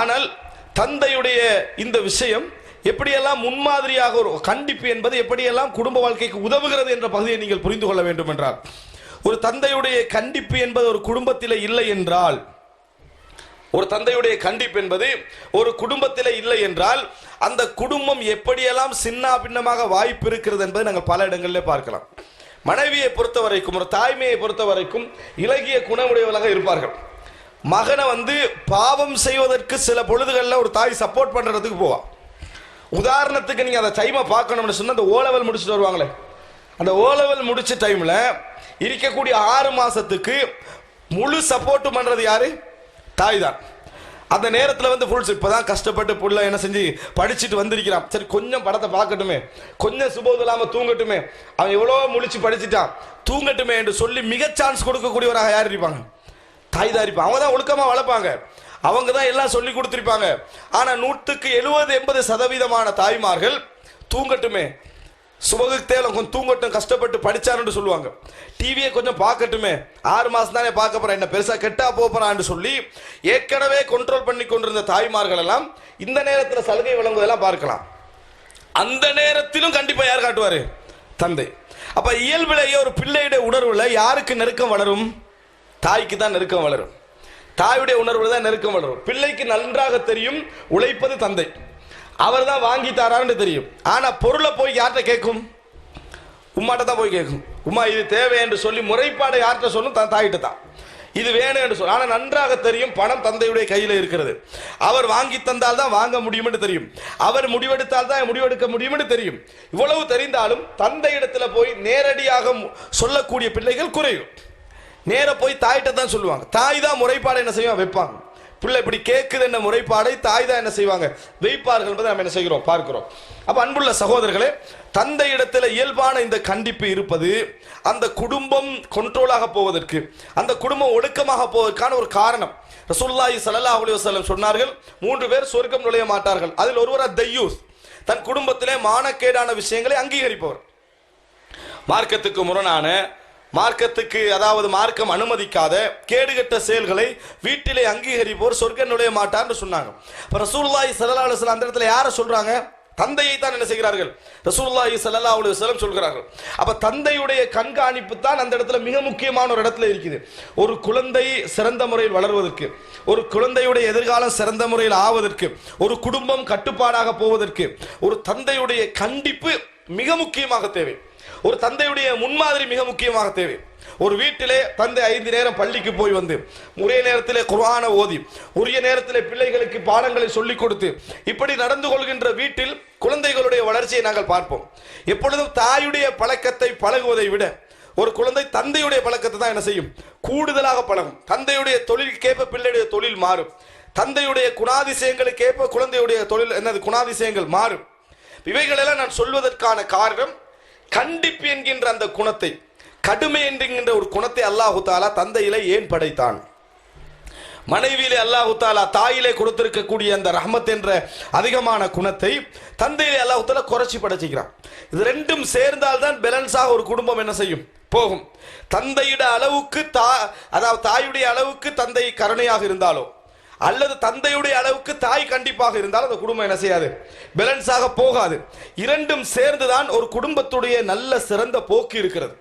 ஆனால் தந்தையுடைய இந்த விஷயம் எப்படியெல்லாம் முன்மாதிரியாக ஒரு கண்டிப்பு என்பது எப்படியெல்லாம் குடும்ப வாழ்க்கைக்கு உதவுகிறது என்ற பகுதியை நீங்கள் புரிந்து கொள்ள வேண்டும் என்றால் ஒரு தந்தையுடைய கண்டிப்பு என்பது ஒரு குடும்பத்தில் இல்லை என்றால் ஒரு தந்தையுடைய கண்டிப்பு என்பது ஒரு குடும்பத்தில் இல்லை என்றால் அந்த குடும்பம் எப்படியெல்லாம் சின்ன பின்னமாக வாய்ப்பு இருக்கிறது என்பதை நாங்கள் பல இடங்களிலே பார்க்கலாம். மனைவியை பொறுத்த வரைக்கும் ஒரு தாய்மையை பொறுத்த வரைக்கும் இலகிய குணமுடையவர்களாக இருப்பார்கள். மகனை வந்து பாவம் செய்வதற்கு சில பொழுதுகளில் ஒரு தாய் சப்போர்ட் பண்ணுறதுக்கு போவான் உதாரணத்துக்கு நீங்கள் அந்த டைமை பார்க்கணும்னு சொன்னால் அந்த ஓ லெவல் முடிச்சுட்டு வருவாங்களே. அந்த ஓ லெவல் முடிச்ச டைமில் இருக்கக்கூடிய ஆறு மாதத்துக்கு முழு சப்போர்ட் பண்ணுறது யாரு? தாய் தான். அந்த நேரத்தில் வந்து ஃபுல்ஸ் இப்போ தான் கஷ்டப்பட்டு புள்ள என்ன செஞ்சு படிச்சுட்டு வந்திருக்கிறான். சரி கொஞ்சம் படத்தை பார்க்கட்டுமே. கொஞ்சம் சுபோது இல்லாமல் தூங்கட்டுமே. அவன் எவ்வளோ முழிச்சு படிச்சுட்டான். தூங்கட்டுமே என்று சொல்லி மிக சான்ஸ் கொடுக்கக்கூடியவராக யார் இருப்பாங்க? தாய் தான் இருப்பாங்க அவங்க தான் ஒழுக்கமாக வளர்ப்பாங்க. அவங்க தான் எல்லாம் சொல்லி கொடுத்துருப்பாங்க. ஆனால் நூற்றுக்கு எழுபது எண்பது சதவீதமான தாய்மார்கள் தூங்கட்டுமே. சுபகுக்கு தேவை கொஞ்சம் தூங்கட்டும் கஷ்டப்பட்டு படித்தாருன்னு சொல்லுவாங்க. டிவியை கொஞ்சம் பார்க்கட்டுமே. ஆறு மாதம் தானே பார்க்க போகிறேன் என்ன பெருசாக கெட்டா போகிறான்னு சொல்லி ஏற்கனவே கண்ட்ரோல் பண்ணி கொண்டிருந்த தாய்மார்கள் எல்லாம் இந்த நேரத்தில் சலுகை வழங்குவதெல்லாம் பார்க்கலாம். அந்த நேரத்திலும் கண்டிப்பாக யார் காட்டுவார்? தந்தை. அப்போ இயல்பிலேயே ஒரு பிள்ளையுடைய உணர்வில் யாருக்கு நெருக்கம் வளரும்? தாய்க்கு தான் நெருக்கம் வளரும். தாயுடைய உணர்வு தான் நெருக்கம் வளரும். பிள்ளைக்கு நன்றாக தெரியும் உழைப்பது தந்தை. அவர் தான் வாங்கி தாரான்னு தெரியும். ஆனால் பொருளை போய் யார்கிட்ட கேட்கும்? உம்மாட்ட தான் போய் கேட்கும். உமா இது தேவை என்று சொல்லி முறைப்பாடை யார்கிட்ட சொல்லும் தன் தாயிட்ட தான். இது வேணும் என்று சொல்ல ஆனால் நன்றாக தெரியும் பணம் தந்தையுடைய கையில் இருக்கிறது. அவர் வாங்கி தந்தால் தான் வாங்க முடியும் என்று தெரியும். அவர் முடிவெடுத்தால் தான் முடிவெடுக்க முடியும் என்று தெரியும். இவ்வளவு தெரிந்தாலும் தந்தையிடத்தில் போய் நேரடியாக சொல்லக்கூடிய பிள்ளைகள் குறையும். நேர போய் தாயிட்ட தான் சொல்லுவாங்க. தாய் தான் முறைப்பாடு என்ன செய்வாங்க? வைப்பாங்க. பிள்ளை இப்படி கேட்குது என்ன முறைப்பாடை தாய் தான் என்ன செய்வாங்க? வைப்பார்கள் என்பதை நம்ம என்ன செய்கிறோம்? பார்க்கிறோம். அப்ப அன்புள்ள சகோதரர்களே தந்தை இடத்துல இயல்பான இந்த கண்டிப்பு இருப்பது அந்த குடும்பம் கண்ட்ரோலாக போவதற்கு அந்த குடும்பம் ஒடுக்கமாக போவதற்கான ஒரு காரணம். ரசூலுல்லாஹி ஸல்லல்லாஹு அலி வஸல்லம் சொன்னார்கள் மூன்று பேர் சொர்க்கம் நுழைய மாட்டார்கள். அதில் ஒருவர் தையூஸ். தன் குடும்பத்திலே மானக்கேடான விஷயங்களை அங்கீகரிப்பவர். மார்க்கத்துக்கு முரணான மார்க்கத்துக்கு அதாவது மார்க்கம் அனுமதிக்காத கேடுகட்ட செயல்களை வீட்டிலே அங்கீகரிப்போர் சொர்க்க நுழைய மாட்டார்னு சொன்னாங்க. இப்ப ரசூல்லாய் ஸல்லல்லாஹு அலைஹி அந்த இடத்துல யாரை சொல்றாங்க? தந்தையை தான் என்ன செய்கிறார்கள்? ரசூல்லாஹி சல்லா அலைஹி வஸல்லம் சொல்கிறார்கள். அப்ப தந்தையுடைய கண்காணிப்பு தான் அந்த இடத்துல மிக முக்கியமான ஒரு இடத்துல இருக்குது. ஒரு குழந்தை சிறந்த முறையில் வளர்வதற்கு ஒரு குழந்தையுடைய எதிர்காலம் சிறந்த முறையில் ஆவதற்கு ஒரு குடும்பம் கட்டுப்பாடாக போவதற்கு ஒரு தந்தையுடைய கண்டிப்பு மிக முக்கியமாக தேவை. ஒரு தந்தையுடைய முன்மாதிரி மிக முக்கியமாக தேவை. ஒரு வீட்டிலே தந்தை ஐந்து நேரம் பள்ளிக்கு போய் வந்து உரிய நேரத்திலே குர்ஆனை ஓதி உரிய நேரத்திலே பிள்ளைகளுக்கு பாடங்களை சொல்லிக் கொடுத்து இப்படி நடந்து கொள்கின்ற வீட்டில் குழந்தைகளுடைய வளர்ச்சியை நாங்கள் பார்ப்போம். எப்பொழுதும் தாயுடைய பழக்கத்தை பழகுவதை விட ஒரு குழந்தை தந்தையுடைய பழக்கத்தை தான் என்ன செய்யும்? கூடுதலாக பழகும். தந்தையுடைய தொழிலுக்கேற்ப பிள்ளையுடைய தொழில் மாறும். தந்தையுடைய குணாதிசயங்களுக்கேற்ப குழந்தையுடைய தொழில் என்னது குணாதிசயங்கள் மாறும். இவைகளெல்லாம் நான் சொல்வதற்கான காரணம் கண்டிப்பு என்கின்ற அந்த குணத்தை கடுமை என்கின்ற ஒரு குணத்தை அல்லாஹு தாலா தந்தையிலே ஏன் படைத்தான்? மனைவியிலே அல்லாஹு தாலா தாயிலே கொடுத்திருக்கக்கூடிய அந்த ரஹமத் என்ற அதிகமான குணத்தை தந்தையிலே அல்லாஹு தாலா குறைச்சி படைச்சிக்கிறான். இது ரெண்டும் சேர்ந்தால்தான் பேலன்ஸாக ஒரு குடும்பம் என்ன செய்யும்? போகும். தந்தையிட அளவுக்கு தா அதாவது தாயுடைய அளவுக்கு தந்தை கருணையாக இருந்தாலோ அல்லது தந்தையுடைய அளவுக்கு தாய் கண்டிப்பாக இருந்தால் அந்த குடும்பம் என்ன செய்யாது? பேலன்ஸாக போகாது. இரண்டும் சேர்ந்துதான் ஒரு குடும்பத்துடைய நல்ல சிறந்த போக்கு இருக்கிறது.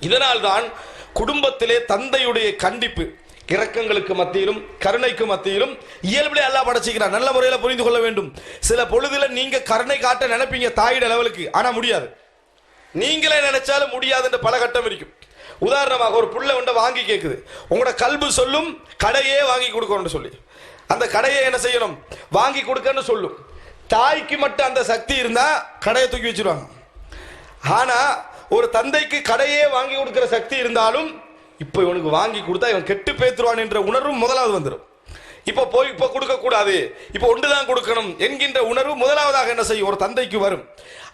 இதனால்தான் குடும்பத்திலே தந்தையுடைய கண்டிப்பு இரக்கங்களுக்கு மத்தியிலும் கருணைக்கு மத்தியிலும் இயல்பிலே அல்லாஹ் படைச்சிக்கிறான். நல்ல முறையில் புரிந்து கொள்ள வேண்டும். சில பொழுதுல நீங்க கருணை காட்ட நினைப்பீங்க தாயிட லெவலுக்கு ஆனா முடியாது. நீங்களே நினைச்சாலும் முடியாதுன்ற பல கட்டம் இருக்கும். உதாரணமாக ஒரு புள்ள உண்ட வாங்கி கேட்குது உங்களோட கல்பு சொல்லும் கடையே வாங்கி கொடுக்கணும்னு சொல்லி. அந்த கடையை என்ன செய்யணும்? வாங்கி கொடுக்கன்னு சொல்லும். தாய்க்கு மட்டும் அந்த சக்தி இருந்தால் கடையை தூக்கி வச்சிருவாங்க. ஆனால் ஒரு தந்தைக்கு கடையே வாங்கி கொடுக்குற சக்தி இருந்தாலும் இப்போ இவனுக்கு வாங்கி கொடுத்தா இவன் கெட்டு பேத்துருவான் என்ற உணர்வும் முதலாவது வந்துடும் இப்போ போய் இப்போ கொடுக்க கூடாது இப்போ ஒன்று தான் கொடுக்கணும் என்கின்ற உணர்வு முதலாவதாக என்ன செய்யும்? ஒரு தந்தைக்கு வரும்.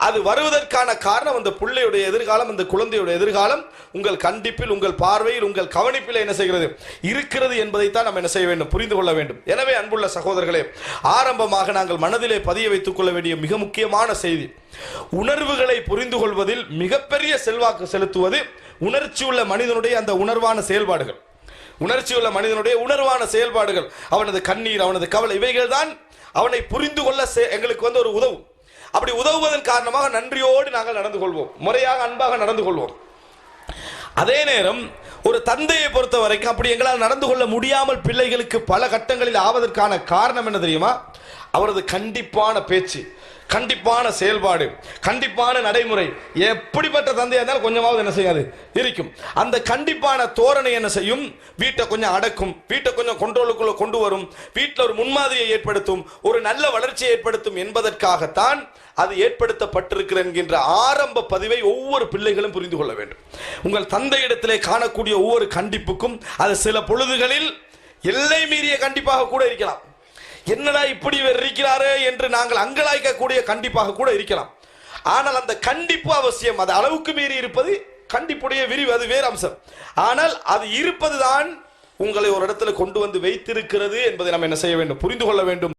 அது வருவதற்கான காரணம் அந்த பிள்ளையுடைய எதிர்காலம் அந்த குழந்தையுடைய எதிர்காலம். உங்கள் கண்டிப்பில் உங்கள் பார்வையில் உங்கள் கவனிப்பில் என்ன செய்கிறது? இருக்கிறது என்பதைத்தான் நம்ம என்ன செய்ய வேண்டும்? புரிந்து கொள்ள வேண்டும். எனவே அன்புள்ள சகோதரர்களே ஆரம்பமாக நாங்கள் மனதிலே பதிய வைத்துக் கொள்ள வேண்டிய மிக முக்கியமான செய்தி. உணர்வுகளை புரிந்து கொள்வதில் மிகப்பெரிய செல்வாக்கு செலுத்துவது உணர்ச்சி உள்ள மனிதனுடைய அந்த உணர்வான செயல்பாடுகள். உணர்ச்சி உள்ள மனிதனுடைய உணர்வான செயல்பாடுகள் அவனது கண்ணீர் அவனது கவலை இவைகள் தான் அவனை புரிந்து கொள்ள செ- எங்களுக்கு வந்து ஒரு உதவும் அப்படி உதவுவதன் காரணமாக நன்றியோடு நாங்கள் நடந்து கொள்வோம். முறையாக அன்பாக நடந்து கொள்வோம். அதே நேரம் ஒரு தந்தையை பொறுத்த வரைக்கும் அப்படி எங்களால் நடந்து கொள்ள முடியாமல் பிள்ளைகளுக்கு பல கட்டங்களில் ஆவதற்கான காரணம் என்ன தெரியுமா? அவரது கண்டிப்பான பேச்சு கண்டிப்பான செயல்பாடு கண்டிப்பான நடைமுறை எப்படிப்பட்ட தந்தையாக இருந்தாலும் கொஞ்சமாவது என்ன செய்யாது இருக்கும். அந்த கண்டிப்பான தோரணை என்ன செய்யும்? வீட்டை கொஞ்சம் அடக்கும் வீட்டை கொஞ்சம் கண்ட்ரோலுக்குள்ள கொண்டு வரும் வீட்டில் ஒரு முன்மாதிரியை ஏற்படுத்தும் ஒரு நல்ல வளர்ச்சியை ஏற்படுத்தும் என்பதற்காகத்தான் அது ஏற்படுத்தப்பட்டிருக்கிற என்கின்ற ஆரம்ப பதிவை ஒவ்வொரு பிள்ளைகளும் புரிந்து கொள்ள வேண்டும். உங்கள் தந்தையிடத்திலே காணக்கூடிய ஒவ்வொரு கண்டிப்புக்கும் அது சில பொழுதுகளில் எல்லை மீறிய கண்டிப்பாக கூட இருக்கலாம். என்னடா இப்படி இவர் இருக்கிறாரு என்று நாங்கள் அங்கலாய்க்கக்கூடிய கண்டிப்பாக கூட இருக்கலாம். ஆனால் அந்த கண்டிப்பு அவசியம் அது அளவுக்கு மீறி இருப்பது கண்டிப்புடைய விரிவு அது வேறு அம்சம். ஆனால் அது இருப்பதுதான் உங்களை ஒரு இடத்துல கொண்டு வந்து வைத்திருக்கிறது என்பதை நாம் என்ன செய்ய வேண்டும் புரிந்து கொள்ள வேண்டும்.